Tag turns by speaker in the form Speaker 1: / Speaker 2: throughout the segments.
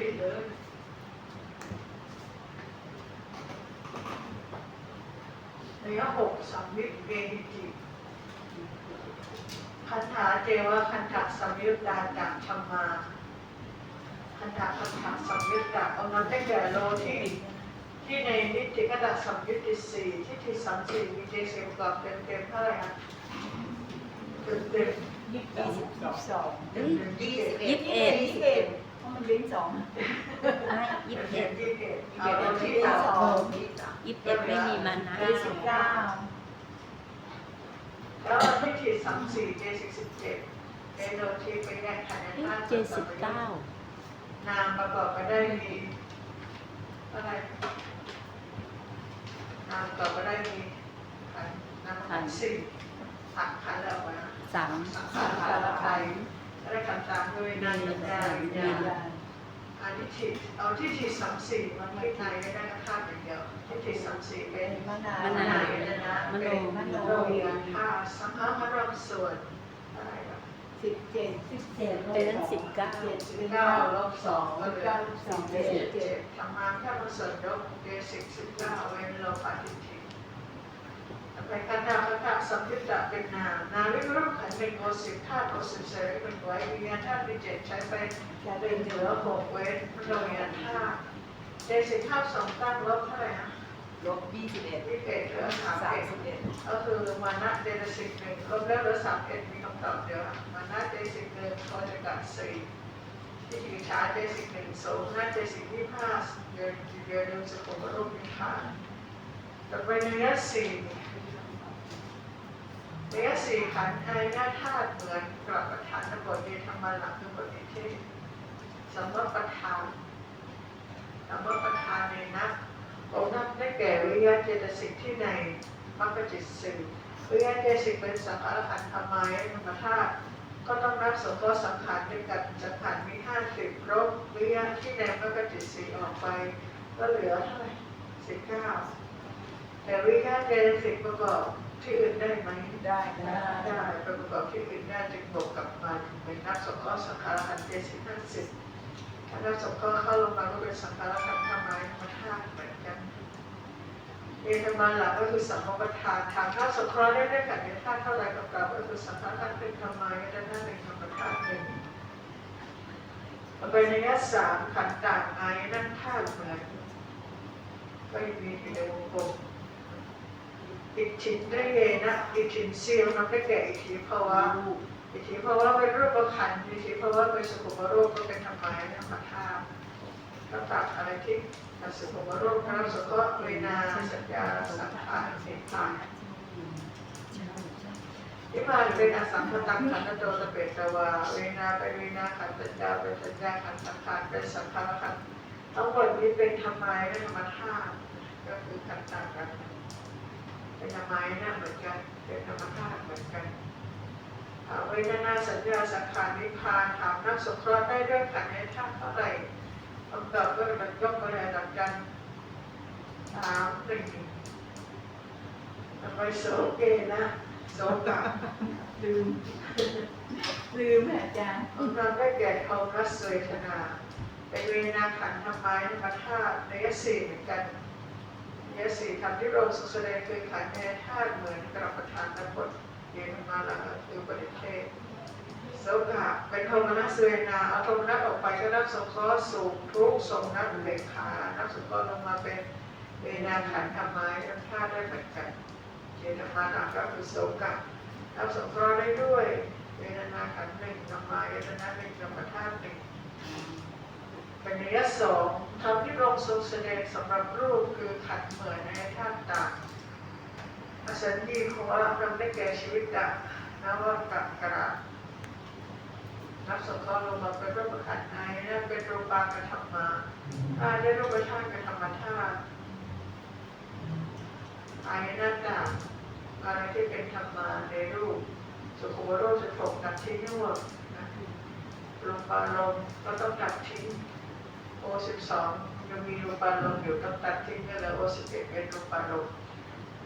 Speaker 1: ผิดเลยในยหกสัมมิตเวนิจิคันธาเจวะคันธะสัมยุตตาจักธรรมาคันธะคันธะสัมยุตตาเอานั้นได้แก่โลที่ที่ในนิติกระสัมยุตติสี่ที่ที่สามสี่มีเจสิบกับเต็มเต็มๆเท่าไหร่ฮะเต็มเต็ม
Speaker 2: ยี่สิบสอง
Speaker 1: เต็มเต็มยี่สิบ
Speaker 3: ยี่สิบเอ็ด
Speaker 2: ยี่สิบเอ็ดเพราะมัน ลิ้นสอง
Speaker 3: อ่ยี่สิบ
Speaker 1: เอ็
Speaker 3: ด
Speaker 1: ยี่สิบเอ็ด
Speaker 2: ยี่สิบเอ็ด
Speaker 1: ที่
Speaker 2: ที่
Speaker 1: ส
Speaker 2: อง
Speaker 3: ยี่สิบเอ็ดไม่มีมานะ
Speaker 2: ยี่สิบเก้า
Speaker 1: แล้วที่ที่สามสี่เจสิบสิบเจ็ดเจโนทีไปแยกขันธ์
Speaker 3: เอ๊ะ
Speaker 1: ธาตุ
Speaker 3: เจสิบเก้านา
Speaker 1: มประกอบกันได้มีอะไรนามประกอบกันได้มีขันนามขันสี่หักขันแล้วมา
Speaker 3: สาม
Speaker 1: สังขารขันธ์ไทยและขันธ์ตามด้วยนามสัญญาวิญญาณ อันที่ทิศเอาที่ทิศสามสี่มันคิดในไม่ได้ธาตุอย่างเดียวที่ทิศสามสี่เป็น
Speaker 2: มะนาว
Speaker 1: มะนาวนะเป็นมโนวิญญาณธาตุสังขารมรรมส่วนอะไรนะ
Speaker 2: สิบเจ็ดสิบเจ็ด
Speaker 3: เป็นนั้นสิบเก้า
Speaker 1: สิบเก้าลบสองก็เหลือ
Speaker 2: เก้าสอง
Speaker 1: เจ็
Speaker 2: เจ็
Speaker 1: ด
Speaker 2: ด
Speaker 1: เจ็ดทำงานแค่ประเสริฐยกเจสิกสิบเก้าเว้นลภะทิฏฐิต่อไปคันธาคันธาสัมยุตตะเป็นนามนาวิ รูปขันธ์เป็นโอสิบธาตุโอสิบเสรีเป็นไว้วิญญาณธาตุเป็นเจ็ดใช้ไป
Speaker 2: จะ
Speaker 1: เป็
Speaker 2: เป็นน
Speaker 1: เห
Speaker 2: เห
Speaker 1: ลื
Speaker 2: ลื
Speaker 1: อ
Speaker 2: อ
Speaker 1: หกเว้นมโนวิญญาณธาตุเจสิกธาตุสองตั้งลบเท่าไหร่ฮะ
Speaker 2: ลบยี่สิบเอ็ด
Speaker 1: ยี่สิบเอ็ดเหลือสาม
Speaker 2: สาม
Speaker 1: เอ็ด
Speaker 2: สิบเอ็ด
Speaker 1: ก็คือมานะเจตสิกหนึ่งลบแล้วเหลือสามเอ็ดมีคำตอบเดียวอะมานะเจตสิกหนึ่งพอจะกัดสี่ที่ถือชาเจตสิกหนึ่งโสมนะเจตสิกยี่ห้าเดือนเดือนหนึ่งสุขุมรูปนิพพานต่อไปเนื้อสี่ เนื้อสี่ขันธ์ไอหน้าธาตุเหมือนกับประธานบทเรียนธรรมหลักคือบทนิเทศสำรับประธานสำรับประธานในนักองค์นั้นได้แก่วิญญาณเจตสิกที่ในมรรคจิตสี่วิญญาณเจตสิกเป็นสังขารขันธ์ธรรมายธรรมธาตุก็ต้องนับสงเคราะห์สังขารด้วยกันสังขารมีห้าสิบลบวิญญาณที่ในมรรคจิตสี่ออกไป ก็เหลือเท่าไหร่สิบเก้าแต่วิญญาณเจตสิกประกอบ ที่อื่นได้ไหม
Speaker 2: ได้ได้
Speaker 1: ได้ไปประกอบที่อื่นได้จึงบวกกลับมาเป็นนับสงเคราะห์สังขารขันธ์เจตสิกห้าสิบถ้านับสงเคราะห์เข้าลงมาก็เป็นสังขารขันธ์ธรรมายธรรมธาตุเหมือนกันเอธรรมาหลักก็คือสัมมประธานทางข้าสงเคราะห์ได้ด้วยกันในธาตุเท่าไรกับกลับก็คือสังขารธาตุเป็นธรรมายและธาตุเป็นธรรมธาตุหนึ่งต่อไปในยะสามขันธ์ต่างอายนั่นธาตุเหมือนก็ยังมีอยู่ในวงกลม อิทธินได้เยนะอิทธินเซียวนับได้แก่อิทธิภาวะอิทธิภาวะเป็นรูปขันธ์อิทธิภาวะเป็นสุขุมรูปก็เป็นธรรมายธรรมธาตุก็ตัดอะไรที่อสุภมรูปพระสุขเวนาสัญญาสังขารนิพพานนิพพานเป็นอสังขตังขันธ์โตตะเปตวาเวนาเป็นเวนาขันธ์สัญญาเป็นสัญญาขันธ์สังขารเป็นสังขารขันธ์ทั้งหมดนี้เป็นธรรมายและธรรมธาตุก็คือขันธ์ต่างกัน เป็นธรรมายนะเหมือนกัน เป็นธรรมธาตุเหมือนกันอ่าเวทนาสัญญาสังขารนิพพานถามนักสงเคราะห์ได้ด้วยขันธ์ในธาตุเท่าไหร่คำตอบก็มันยกมาเลยดักกันสามหนึ่งทำไมโสเกนะโสกะ
Speaker 2: ลืมลืมอาจารย์
Speaker 1: องค์นั้นได้แก่ทองรัสเวทนาเป็นเวนาขันธ์ธรรมายนมาธาตุในยสี่เหมือนกัน ในยสี่คำที่เราสุแสดงคือขันธ์ในธาตุเหมือนกระประธานนบทเรียนมาล้วก็คือปฏิเทศโสกะเป็นโทมนัสเวนาเอาโทมนัสออกไปก็นับสงเคราะห์สูงทุกข์ทรงนับเบกขานับสงเคราะห์ลงมาเป็นเวนาขันธ์ธรรมายทั้งธาตุได้เหมือนกันเจตมานาก็คือโสกะนับสงเคราะห์ได้ด้วยเวนาขันธ์หนึ่งธรรมายเวทนาหนึ่งธรรมธาตุหนึ่ง เป็นระยะสองคำที่ลงทรงแสดงสำหรับรูปคือขันธ์เหมือนในธาตุต่างอสัญญีของเรานำได้แก่ชีวิตดังนวัตกระนับสงเคราะห์ลงมาเป็นรูปขันธ์ไอนั่นเป็นรูปากระทำมาถ้าได้รูปธาตุกระทำมาธาตุไอ้นั่นต่างอะไรที่เป็นธรรมาในรูปสุขุมรูปจะถกตัดทิ้งทั้งหมดนะรูปารมก็ต้องตัดทิ้ง โอสิบสองยังมีรูปารมณ์อยู่ต้องตัดทิ้งก็เลยโอสิบเอ็ดเป็นรูปารมณ์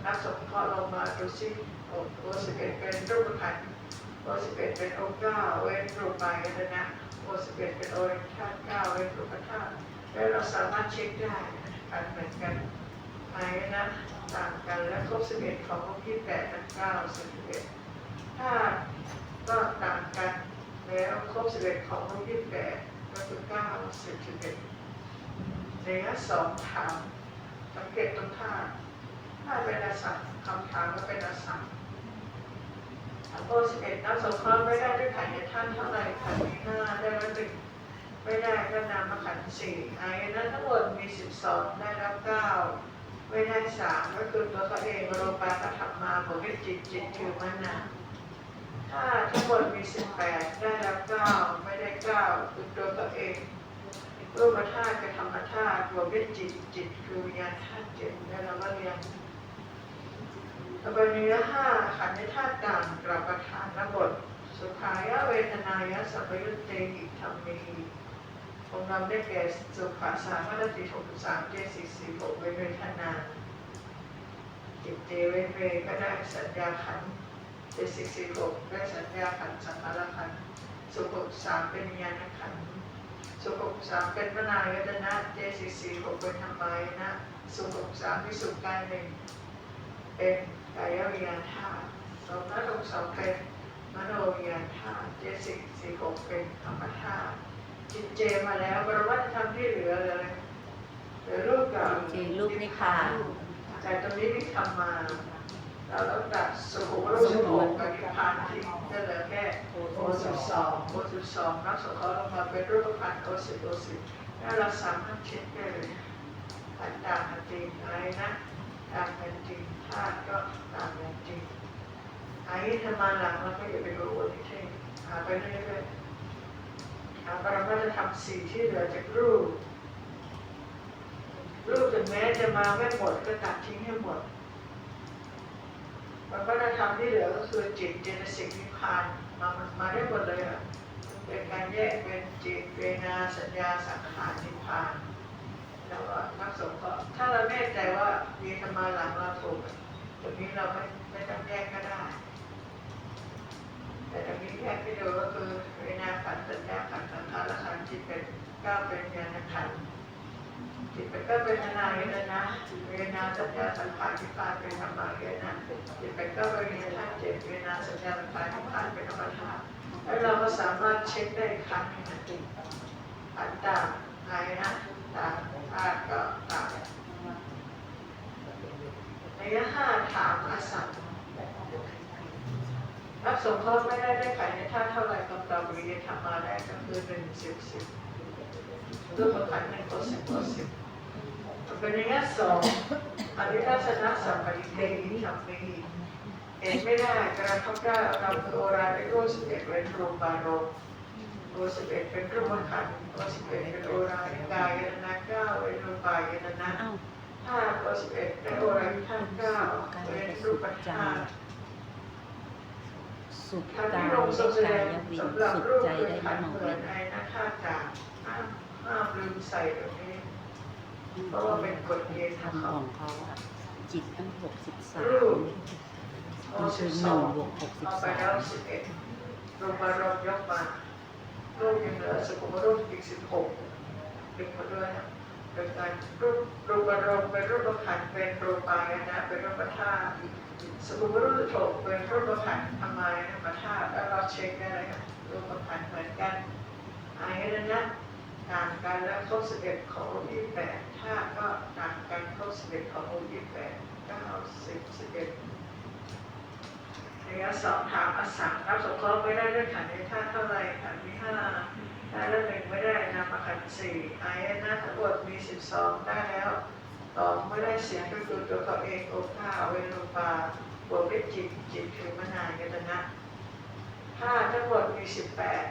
Speaker 1: นับสงเคราะห์ลงมาดูซิโอโอสิบเอ็ดเป็นรูปขันธ์ข้อสิบเอ็ดเป็นองค์เก้าเว้นรูปายตนนะโอสิบเอ็ดเป็นโอริธาตุเก้าเป็นรูปธาตุแล้วเราสามารถเช็คได้การเหมือนกันไหายนะต่างกันและครบสิบเอ็ดของรูปที่แปดเป็นเก้าสิบเอ็ดธาตุก็ต่างกันแล้วครบสิบเอ็ดของรูปที่แปด ก็คือเก้าสิบสิบเอ็ดในยะสองถามสังเกตตรงธาตุธาเป็นอสัตคำถามก็เป็นอสัตโอสิบเอ็ดนับสงเคราะห์ไม่ได้ด้วยขันธ์ในท่านเท่าไหร่ขันธ์มีห้าได้ละหนึ่งไม่ได้ก็นำมาขันธ์สี่ไอายนั้นทั้งหมดมีสิบสองได้รับเก้าไม่ได้สามก็คือตัวเขาเองโรปาปธรรมาบอกว่าจิตจิตคือมันน ถ้าทั้งหมดมีสิบแปดได้รับเก้าไม่ได้เก้าคือตัวเขาเองรูปธาตุกับธรรมธาตุบวกด้วยจิตจิตคือวิญญาณธาตุเจ็ดแล้วเราก็เรียนต่อไปเนื้อห้าขันธ์ธาตุต่างกลับประธานนบทสุขายะเวทนายะสัพยุตเตหิธรรมีองค์นำได้แก่สุขาสามารถติหกสามเจสิสี่หกเวทนาจิตเจเวเวก็ได้สัญญาขันธ์ เจสิสี่หกได้สัญญาขันธ์สังขารขันธ์สุขสามเป็นญาณขันธ์สุขสามเป็นมนายตนะเจสิสี่หกเป็นธรรมายนะ สุขสามวิสุขกายหนึ่งเป็นกายวิญญาณธาตุสมนัตองสองเป็นมโนวิญญาณธาตุเจสิกสี่หกเป็นธรรมธาตุจิตเจมาแล้วปรวัตธรรมที่เหลือเลยเหลือรูปกับ
Speaker 3: เจรูปนิพพาน
Speaker 1: แต่ตรงนี้มีธรรมมา เราต้องตัดสุขุมรูปสุขุมกับนิพพานที่จะเหลือแค่โอสิบสองโอสิบสองนับสงเคราะห์ลงมาเป็นรูปพันโอสิบโอสิบแล้วเราสามารถเช็คได้เลยอันต่างกันจริงอะไรนะต่างกันจริงธาตุก็ต่างกันจริงอันนี้ทำมาหลังเราก็อย่าไปรู้ว่าที่เท่หาไปเรื่อยๆหาไปเรมาจะทำสิ่งที่เหลือจากรูปรูปถึงแม้จะมาไม่หมดก็ตัดทิ้งให้หมด ปรมาจะทำที่เหลือก็คือจิตเจตสิกนิพพานมามันมาได้หมดเลยอะเป็นการแยกเป็นจิตเวนาสัญญาสังขารนิพพานแล้วก็นักสงฆ์ก็ถ้าเราแน่ใจว่ามีธรรมาหลังเราถูกตรงนี้เราไม่ไม่ต้องแยกก็ได้ แต่ตรงนี้แยกที่ดูก็คือเวนาขันสัญญาขันสังขารขันจิตเป็นก้าวเป็นญาณขันธ์ จิตก็เป็นาเลยนะเวทนาสัญญาสังขารที่ผ่านเป็นธรรมะเยนะจิตก็เป็นาเจ็ดเวทนาสัญญาสังขารที่ผ่านเป็นธรรมธาตุแล้วเราก็สามารถเช็คได้ครั้งหนึ่งนะจิตอันตาไงนะตางธาก็ตางระยะห้าถามอาสัตรับสงเคราะห์ไม่ได้ได้ไขในธาเท่าไร่คำตอบวิริยธรรมมาได้ก็คือหนึ่งสิบสิบรูปขันหนึ่งต่อสิบต่อสิบ เป็นระยะสองอริทัศนะสัมปริเทหิธรรมีเห็นไม่ได้กระทบได้เราคือโอราในรูปสิบเอ็ดเว้นรูปารมณ์โอสิบเอ็ดเป็นรูปขันธ์โอสิบเอ็ดเป็นโอรายกายยตนะเก้าเป็นรูปายตนะ
Speaker 3: เอ้า
Speaker 1: ห้าโอสิบเอ็ดเป็นโอรายธาตุเก้าเป็นรูปธาตุ
Speaker 3: สุข
Speaker 1: ทาง
Speaker 3: กา
Speaker 1: ที่
Speaker 3: ย
Speaker 1: ลงทรงแสด
Speaker 3: ได้
Speaker 1: ง
Speaker 3: กายวิ
Speaker 1: สำหรับ
Speaker 3: สุข
Speaker 1: รูป
Speaker 3: ใจ
Speaker 1: เป็น
Speaker 3: ได้
Speaker 1: ขัน
Speaker 3: ม
Speaker 1: ธ์
Speaker 3: โน
Speaker 1: เหมื
Speaker 3: วิ
Speaker 1: อนไอ้นะธาตุต่างห้ามห้ามลืมใส่ตรงนี้ เพราะว่าเป็นกฎเกณฑ์ของ
Speaker 3: ทำข
Speaker 1: เข
Speaker 3: องเขาจิตตั้งหกสิบสาม
Speaker 1: รูปโอ
Speaker 3: มัน
Speaker 1: สิ
Speaker 3: คื
Speaker 1: บ
Speaker 3: อหนึ่
Speaker 1: ง
Speaker 3: บวกหกสิบ
Speaker 1: เอาไป
Speaker 3: สา
Speaker 1: แล้ว
Speaker 3: ม
Speaker 1: สิบเอ็ดรูปารมณ์ยกมารูปยังเหลือสุขุมรูปอีกสิบหกดึงมาด้วยเป็นการรูปรูปารมณ์เป็นรูปขันเป็นรูปายนะเป็นรูปธาตุสุขุมรูปโถเป็นรูปขันธ์ทำไมนะมาธาตุแล้วเราเช็คได้เลยครับรูปขันเหมือนกันอายนะนะ ต่างกันแล้วครบสิบเอ็ดของรูปยี่แปดธาก็ต่างกันครบสิบเอ็ดของรูปยี่แปดเก้าสิบสิบเอ็ดระยะสองถามอสังรับสงเคราะห์ไม่ได้ด้วยขันธ์ในธาตุเท่าไรขันธ์ที่ห้าได้แล้วหนึ่งไม่ได้นำมาขันธ์สี่อายนะทั้งหมดมีสิบสองได้แล้วสองไม่ได้เสียงก็คือตัวเขาเองโอภาเวรุปาบวกด้วยจิตจิตคือมนายตนะห้าทั้งหมดมีสิบแปด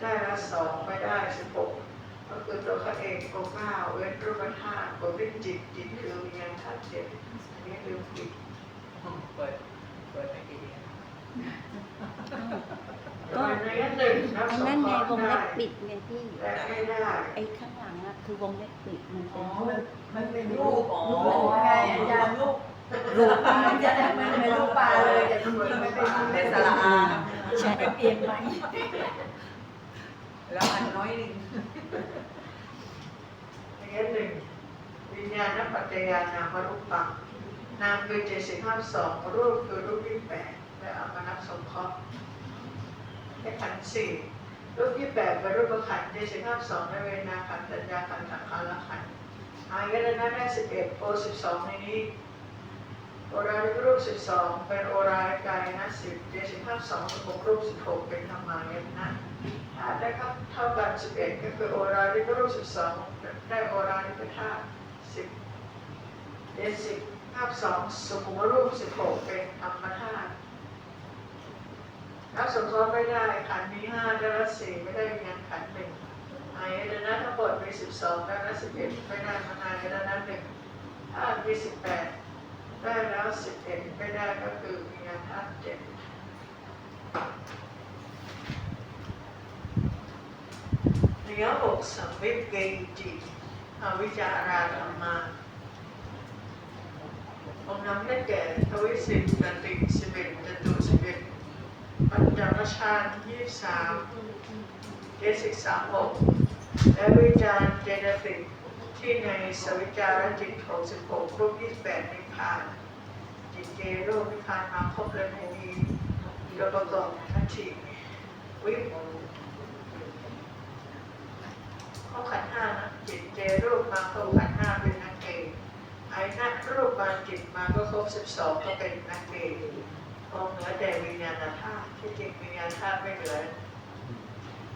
Speaker 1: ได้แล้วสองไม่ได้สิบหก ก็คือตัวเขาเองโอภาเว้นรูปธาตุบวกด้วยจิตจิตคือวิญญาณธาตุเจ็ดอันนี้ลืมผิด
Speaker 4: เปิดเปิดไม่ดี
Speaker 1: ก็ระยะหนึ่งนับ
Speaker 3: ไอ้
Speaker 1: สง
Speaker 3: นั่น
Speaker 1: เค
Speaker 3: ไงวงเล็บปิดไงพี่
Speaker 1: ไอ้
Speaker 3: ข้างหลังอะคือวงเล็บปิดมันเป็
Speaker 2: นมันเป็นรูป
Speaker 4: อ๋อ
Speaker 2: รูปไงอาจารย์รูปรูปมันจะมันเป็นรูปปลาเลยแต่จริงๆมันเป็นรูป
Speaker 4: เป็นสระอา
Speaker 3: ใช่
Speaker 2: เปลี่ยนใหม
Speaker 4: แล้วอันน้อยหนึ่ง
Speaker 1: อย่างนี้หนึ่งวิญญาณปัจจยานามรูปปังนามคือเจ็ดสิบห้าสองรูปคือรูปที่แปดและเอามานับสงเคราะห์ให้ขันสี่รูปที่แปดเป็นรูปขันเจ็ดสิบห้าสองในเวนาขันธ์สัญญาขันสังขารขันอายตนะได้สิบเอ็ดโอสิบสองในนี้ โอราลิกรูปสิบสองเป็นโอรายกายนะสิบเจ็ดสิบห้าสองสิบหกรูปสิบหกเป็นธรรมายตนะธาตุได้คับเท่ากันสิบเอ็ดก็คือโอราลิกรูปสิบสองได้โอราลิกธาตุสิบเจ็ดสิบห้าสองสุขุมรูปสิบหกเป็นธรรมธาตุถ้าสงเคราะห์ไม่ได้ขันธ์มีห้าได้ละสี่ไม่ได้งานขันหนึ่งอายตนะทั้งหมดมีสิบสองได้ละสิบเอ็ดไม่ได้มานายตนะหนึ่งธาตุมีสิบแปด ได้แล้วสิบเอ็ดไม่ได้ก็คือมีงานธาตุเจ็ดเนื้อหกสังวิปเกจิอวิจาราธรรมาองค์น้ำได้แก่ทวิสิบตติสิบเอ็ดจตุสิบเอ็ดปัญจวัชานยี่สามเจสิกสามหกและวิจารณ์เจตสิกที่ในสวิจารจิต66รูป28นิ พพานจิตเจรูปนิพพานมาครบเลยในนี้โดยประกอบทันทีวิปข้อขันห้านะจิตเจรูปมาครบขันห้าเป็นนักเกยไอ้นักรูปมาจิตมาก็ครบ12ก็เป็นนักเกย์คงเหลือแต่วิญญาณธาตุที่จริงวิญญาณธาตุไม่เหลือ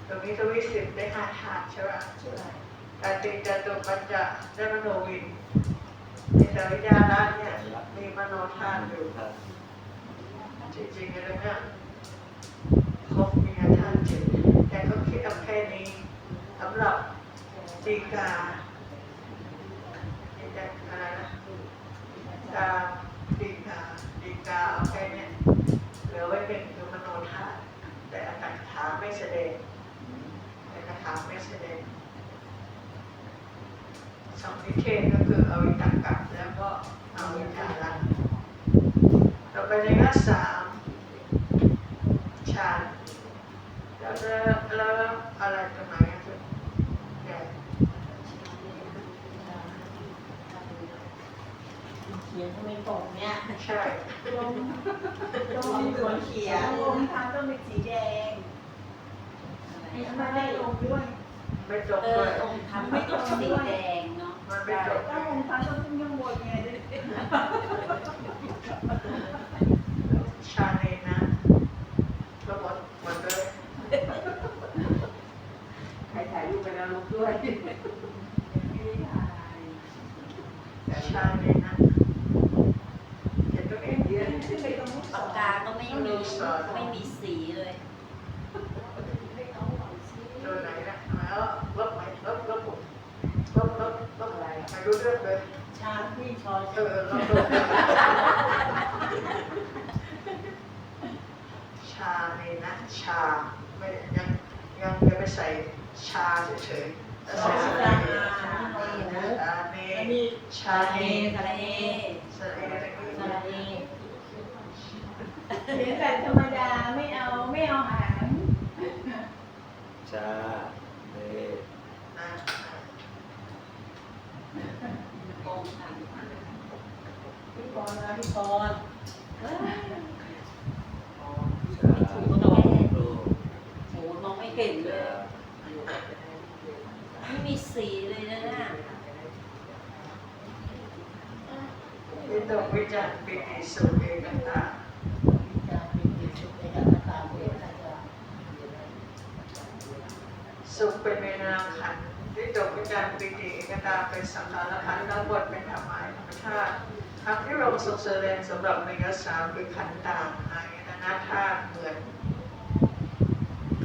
Speaker 1: ตรงนี้ทวิสิบได้ห้าธาตุใช่ไหม
Speaker 2: ใช่
Speaker 1: แต่ติจตุปัญจะได้มโนวินในสวิญญาณ มโนธาตุอยู่จริงๆแล้วเนี่ยครบมีธาตุเจ็ดแต่เขาคิดเอาแค่นี้สำหรับดีกาดีกาอะไรนะตาดีกาดีกาเอาแค่เนี้ยเหลือไว้เป็นคือมโนธาตุแต่อัตถกถาไม่แสดงแต่คาถาไม่แสดงสองนิเทศก็คืออวิตกะแล้วก็อวิจาระต่อ ไปในหน้าสามฌานแล้วแล้วแล้วอะไรตรงไหนอะคือแก่
Speaker 2: เขียนทำไมตรงเนี่ย
Speaker 1: ใช่
Speaker 2: ลงลงมีคนเขียนลงทางต้องเป็นสีแดงไอ้ไม่ได้ลงด้วย
Speaker 1: ไม่จบ
Speaker 3: เอ
Speaker 1: ด้
Speaker 3: อ
Speaker 1: วย
Speaker 3: องค์ทำไม่ต้องสีแดงเนาะ
Speaker 1: มันไม่จบ
Speaker 2: ถ้าลงทางต้องขึ้นข้างบนไง
Speaker 1: ชาเนนะก็หมดหมดเลย
Speaker 2: ใครถ่ายรูปไปแล้วลบด้วยไม่ได้ถ่าย
Speaker 1: ชาเนนะเห็นตัวเองเยอะ
Speaker 2: ขึ้นไปตรงนู้น
Speaker 3: ปากกาก็ไม่มีไม่มีสีเลย
Speaker 1: ตัวไหนนะแล้วลบไหมลบลบผมลบลบลบอะไรไม่รู้เรื่องเลย
Speaker 2: ชาที่ชอ
Speaker 1: เออลองดูชาเนี่ยนะชาไม่ยังยังยังไม่ใส่ชาเฉยๆแต่ใส่สระเอชาเนชาเน
Speaker 2: อันนี้
Speaker 1: ชาเน
Speaker 3: สระเอ
Speaker 1: สระเออะไร
Speaker 3: สระเอ
Speaker 2: เขียนแบบธรรมดาไม่เอาไม่เอาหาง
Speaker 5: ชาเน
Speaker 1: นะ
Speaker 3: องค์ท
Speaker 2: พี่ปอนนะพี่ปอน
Speaker 5: ชาำโร
Speaker 3: โหมองไม่เก่งเลย ไม่มีสีเลยนะน่ะ
Speaker 1: วิตกวิจารณ์ปิติสุขเอกตาสุขเป็นเวนาขันธ์วิตกวิจารณ์ปิติเอกตาเป็นสังขารขันธ์แล้วบทเป็นธรรมายธรรมชาติคำที่เราสุข แสดงสำหรับเมกสามคือขันธ์ต่างอายตนะธาตุเหมือน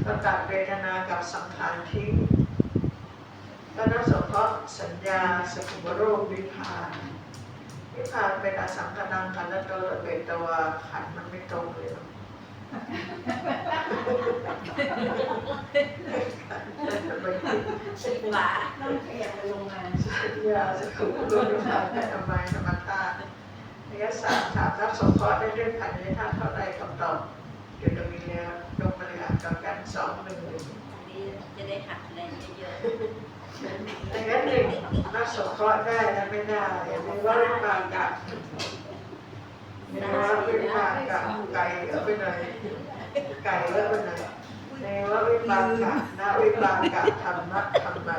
Speaker 1: ก็ตัดเวทนากับสังขารทิ้งก็นับสงเคราะห์สัญญาสกุมโรควิพานวิพานเป็นอสังขนังขันธ์โตระเบตวาขันธ์มันไม่ตรงเลยหรอกไปคิด
Speaker 3: สีฟ้า
Speaker 2: ต้องขยับไปลงมา
Speaker 1: สัญญาสกุมโรควิพานได้ทำไมธรรมธา ตุนิยสามถามรับสงเคราะห์ได้ด้วยขันธ์ในธาตุเท่าไรคำตอบเดี๋ยวจะมีแล้วยกมาเลยอ่านกันกันสองหนึ่งหนึ่ง
Speaker 3: อันนี้นี้จะได้หัดอะไรเยอะ
Speaker 1: ในนั้นหนึ่งนักสงเคราะห์ได้และไม่ได้อย่างนี้ว่าวิปากะในว่าวิปากะไก่เอาไปไหนไก่เอาไปไหนในว่าวิปากะนะวิปากะธรรมะธรรมา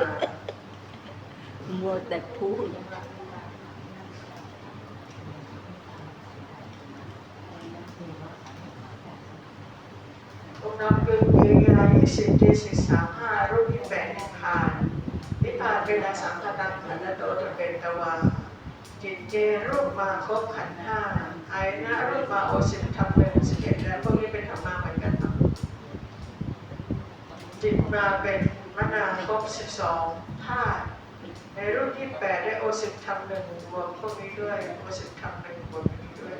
Speaker 3: ๆมัวแต่พูด
Speaker 1: องนำเกินเกียรายี่สิบเจ็ดสิบสามห้ารูปที่แปดนิพพานนิพพานเป็นอสังขตังขันธ์โตจะเป็นตวาจิตเจรูปมาครบขันห้าอายนะรูปมาโอสิบทำเป็นสิบเอ็ดแล้วพวกนี้เป็นธรรมะเหมือนกันจิตมาเป็นมนาครบสิบสองธาตุในรูปที่แปดได้โอสิบทำหนึ่งรวมพวกนี้ด้วยโอสิบทำหนึ่งบวกนี้ด้วย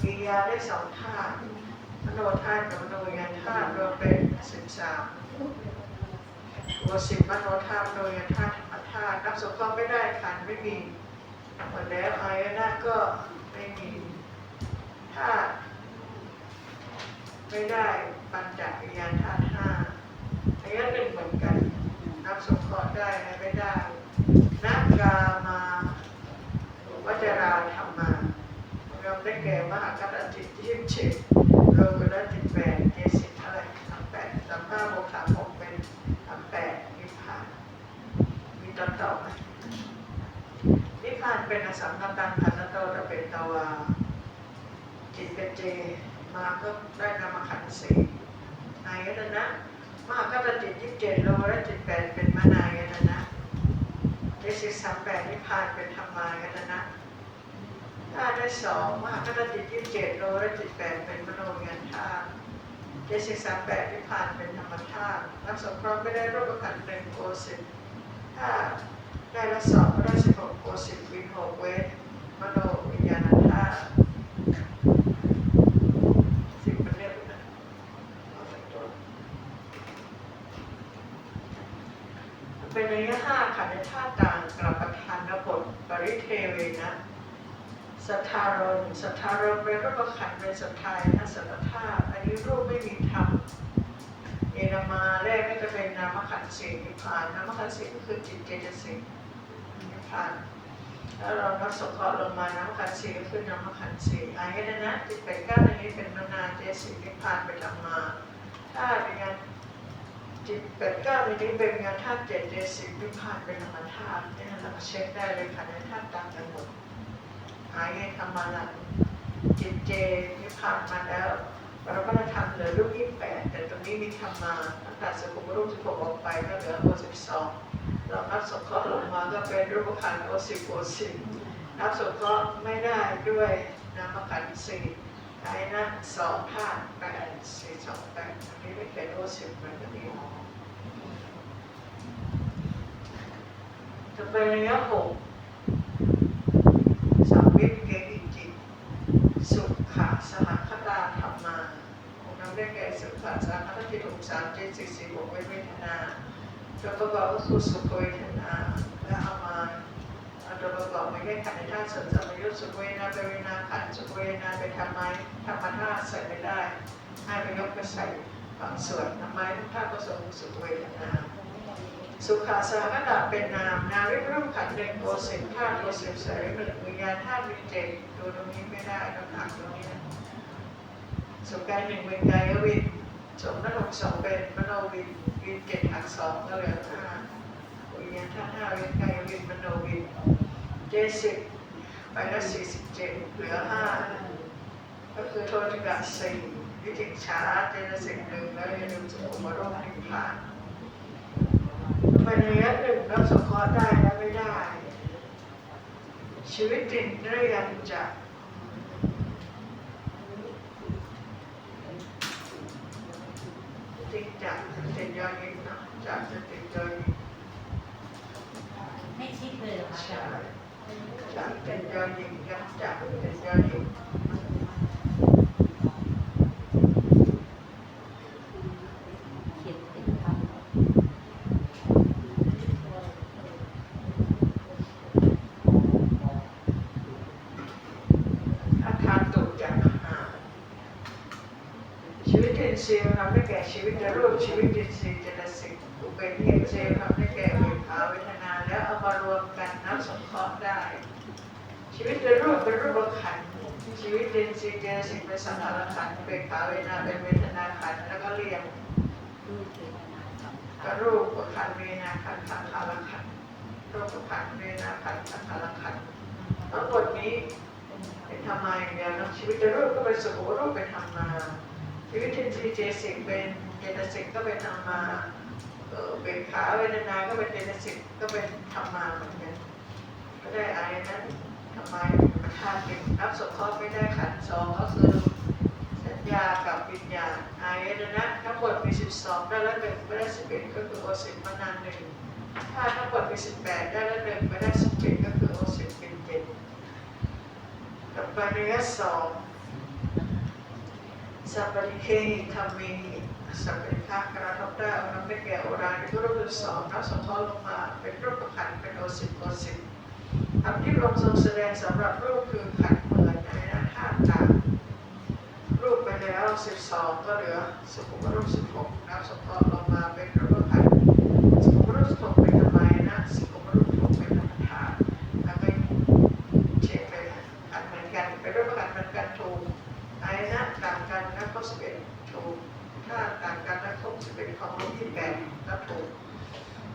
Speaker 1: กิยาได้สองธาตุ มโนธาตุกับมโนยันธาตุรวมเป็นสิบสามตัวสิบมโนธาตุมโนยันธาตุธรรมธาตุนับสงเคราะห์ไม่ได้ขันไม่มีหมดแล้วอายนะก็ไม่มีธาตุไม่ได้ปัญจวิญญาณธาตุห้าอายะหนึ่งเหมือนกันนับสงเคราะห์ได้และไม่ได้นักกามาวัจราธรรมาเราได้แก่มหากัตจิตยี่สิบเจ็ด รวมกันแล้สิบแปดเจ็ดสิบเท่าไรสามแปดสามห้าบวกสามหกเป็นสามแปดนิพพาน มีตอนต่อไหมนิพพานเป็นอสังขตังขันโตระเป็นตวาจิตเป็นเจ มาก็ได้นามขันธ์สี่นายตนะมากัตจิตยี่สิบเจ็ดโลและจิตแปดเป็นมานายตนะเจ็ดสิบสามแปดนิพพานเป็นธรรมายตนะ ถ้าได้สองมหาคตจิตยี่สิบเจ็ดโลและจิตแปดเป็นมโนวิญญาณธาตุเจ็ดสิบสามแปดนิพพานเป็นธรรมธาตุรับสงเคราะห์ไม่ได้รูปขันธ์หนึ่งโกสิบถ้าได้ละสองก็ได้สิบหกโกสิบวิหกเวทมโนวิญญาณธาตุสิบมันเรียกนะเอาสักตัวเป็นระยะห้าขันธ์ในธาตุต่างกลับประทานบทปริเทเวนะ สัทธารมสัทธารมเป็นรูปขันเป็นสัทธายนะสัทธาตุอันนี้รูปไม่มีธรรมเอนามาแรกก็จะเป็นนามขันธ์สี่นิพพานนามขันธ์สี่ก็คือจิตเจตสิกนิพพานแล้วเรานับสงเคราะห์ลงมานามขันธ์สี่ก็คือนามขันธ์สี่อายตนะจิตเป็นก้าอันนี้เป็นมนาเจสิกนิพพานเป็นธรรมาถ้าเป็นงานจิตเป็นก้าอันนี้เป็นงานธาตุเจตเจสิกนิพพานเป็นธรรมธาตุนี่เราเช็คได้เลยค่ะในธาตุตางกันหมด หายธรรมาลันจิตเจนิพพานมาแล้วปรมัตธรรมเหลือรูปยี่แปดแต่ตรงนี้มีธรรมมาตั้งแต่สุขุมรูปสิบหกออกไปก็เหลือโอสิบสองเรานับสงเคราะห์ลงมาก็เป็นรูปขันธ์โอสิบโอสิบนับสงเคราะห์ไม่ได้ด้วยนามขันธ์สี่ไอ้นะสองธาตุแปดสี่สองแปดอันนี้ไม่เป็นโอสิบมือนกันนี้จะเป็นระยะหก วิเกติจิตสุขะสหคตาธรรมาองค์นั้นได้แก่สุขะสหคตาจิตหกสามเจ็ดสี่สี่บวกเวทนาตัวประกอบก็คือสุขเวทนาและอามาเอาตัวประกอบไมาแยกขันธ์ในธาตุสัมสัมยุตสุขเวนาเป็นเวนาขันธ์สุขเวนาเป็นธรรมะธรรมธาตุใส่ไม่ได้ให้ไปยกไปใส่บางส่วนธรรมะทุกธาตุก็สมสุขเวทนา สุขาสหกตะเป็นนาม นาวิปรูปขันธ์หนึ่งโอสิบธาตุโอสิบเสรีหนึ่งวิญญาณธาตุมีเจ็ดดูตรงนี้ไม่ได้ต้องหักตรงนี้นะสุกายหนึ่งเป็นกายวินสมนรกสองเป็นมโนวินวินเจ็ดหักสองก็เหลือห้าวิญญาณธาตุห้าเป็นกายวินมโนวินเจ็ดสิบไปละสี่สิบเจ็ดเหลือห้าก็คือโทษกะสี่วิจิตรชาเจตสิกหนึ่งแล้วอย่าลืมสุขุมรูปหนึ่งผ่าน เป็นระยะหนึ่งเราสงเคราะห์ได้และไม่ได้ ชีวิตจริงเรียนจะจริงจังเป็นยอดยิงเนาะจากจะติดยอดยิง
Speaker 3: ให้ชิดเลยเหรอคะ
Speaker 1: ใช่จากเป็นยอดยิงยักจากเป็นยอดยิง
Speaker 3: เขียนติดทำ
Speaker 1: ถ้าทานตุจากอาหารชีวิตจริง นทรีย์ทำให้แก่ชี ชีวิตอินทรีเจตสิกอุเบกาเซลล์ทำให้แก่เวทาเวทนาแล้วเอามารวมกันนับสงเคราะห์ได้ ชีวิตจะรูปเป็นรูปขันชีวิตอินทรีเจตสิกเป็นสังขารขันเบกขาเวทนาเป็นเวทนาขันแล้วก็เรียง
Speaker 3: รูปเวทนาสัม
Speaker 1: ก็รูปขันเวทนาขันสังขารขันรูปขันเวทนาขันสังขารขันทั้งหมดนี้เป็นธรรมาอย่างเดียวนะชีวิตจะรูปก็เป็นสุขรูปเป็นธรรมาชีวิตอินทรีเจตสิกเป็น เจตสิกก็เป็นธรรมาเออเบกขาเวทนาก็เป็นเจตสิกก็เป็นธรรมาเหมือนกันก็ได้อายนั้นทำไมประธานหนึ่งรับสงเคราะห์ไม่ได้ขันธ์สองก็คือสัญญากับวิญญาณอายนะทั้งหมดมีสิบสองได้ล้วหนึ่งไม่ได้สิบเอ็ดก็คือโอสิบมานานหนึ่งถ้าทั้งหมดมีสิบแปดได้ล้วหนึ่งไม่ได้สิบเจ็ดก็คือโอสิบเป็นเจ็ดต่อไปเนื้อสองสัพพะเคหิธรรมี สัพพะคะกระทบได้เอาน้ำไปแก่โอราในรูปที่สองนับสงเคราะห์ลงมาเป็นรูปประขันเป็นโอสิบโอสิบทำที่ลงทรงแสดงสำหรับรูปคือขันเหมือนในหน้าธาตุต่ารูปไปแล้วสิบสองก็เหลือสุขุมรูปสิบหกนับสงเคราะห์ลงมาเป็นรูปประขันสุขุมรูปสิบหกเป็นทำไมนะสุขุมรูปสิบหกเป็นธรรมธาตุแล้วก็เช็คไปขันเหมือนกันเป็นรูปประขันเหมือนกันถูกไอายนะต่างกันนะข้อสิบเอ็ด ถูกาต่างกันนะข้อสิบเอ็ดของรูปที่แปดก็ถูก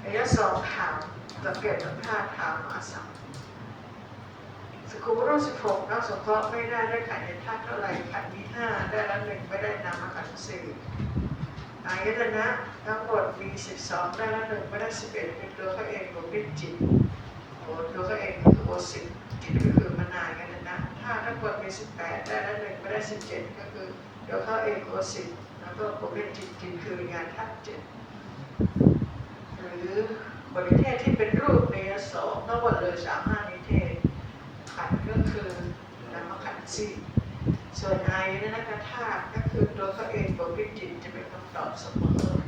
Speaker 1: อายะสองถามสังเกตสัมภาถามอาสัมสกุลรูปสิบหกนักสงเคราะห์ไม่ได้ได้ขันในธาตุเท่าไหร่ขันมีห้าได้ละหนึ่งไม่ได้นามขันธ์สี่อายตนะทั้งหมดมีสิบสองได้ละหนึ่งไม่ได้สิบเอ็ดเป็นตัวเขาเองของิจิตโอ้ตัวเขาเองคือโอสิบจิตก็คือมานานกันนะถ้าทั้งหมดมีสิบแปดได้ละหนึ่งไม่ได้สิบเจ็ดก็คือเดี๋ยวเขาเองโอสิ บแล้วก็ผมเป็นจิตจิตคือวิญญาณธาตุเจ็ดหรือบริเทศที่เป็นรูปในสองทั้งหมดเลยสามห้านิเทศขันก็คือนามขันสี่ส่วนไอนั่นะกธาตุก็คือตัวเขาเองบริจิตจะเป็นคำตอบเสมอ